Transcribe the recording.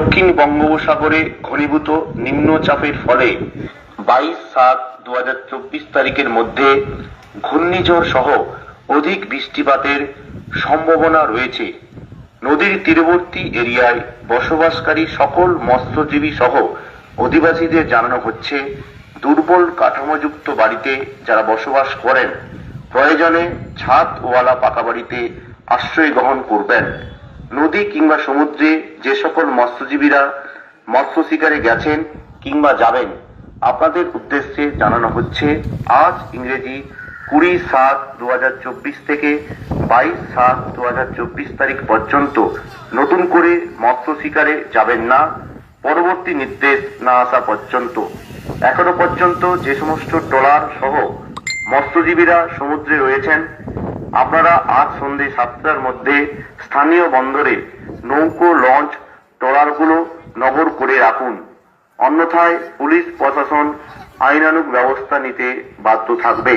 দক্ষিণ বঙ্গোপসাগরে ঘনীভূত নিম্নচাপের ফলে বাইশ সাত দু তারিখের মধ্যে ঘূর্ণিঝড় সহ অধিক বৃষ্টিপাতের সম্ভাবনা রয়েছে। নদীর তীরবর্তী এরিয়ায় বসবাসকারী সকল মৎস্যজীবী সহ অধিবাসীদের জানানো হচ্ছে, দুর্বল কাঠামোযুক্ত বাড়িতে যারা বসবাস করেন, প্রয়োজনে ছাদ ওয়ালা পাকা বাড়িতে আশ্রয় গ্রহণ করবেন। নদী কিংবা সমুদ্রে যে সকল মৎস্যজীবীরা মৎস্য শিকারে গেছেন কিংবা যাবেন, আপনাদের উদ্দেশ্যে জানানো হচ্ছে, আজ ইংরেজি কুড়ি সাত দু থেকে বাইশ সাত দু তারিখ পর্যন্ত নতুন করে মৎস্য শিকারে যাবেন না, পরবর্তী নির্দেশ না আসা পর্যন্ত। এখনও পর্যন্ত যে সমস্ত ট্রলার সহ মৎস্যজীবীরা সমুদ্রে রয়েছেন আপনারা আজ সন্ধে সাতটার মধ্যে স্থানীয় বন্দরে নৌকো লঞ্চ ট্রলারগুলো নগর করে রাখুন। অন্যথায় পুলিশ প্রশাসন আইনানুগ ব্যবস্থা নিতে বাধ্য থাকবে।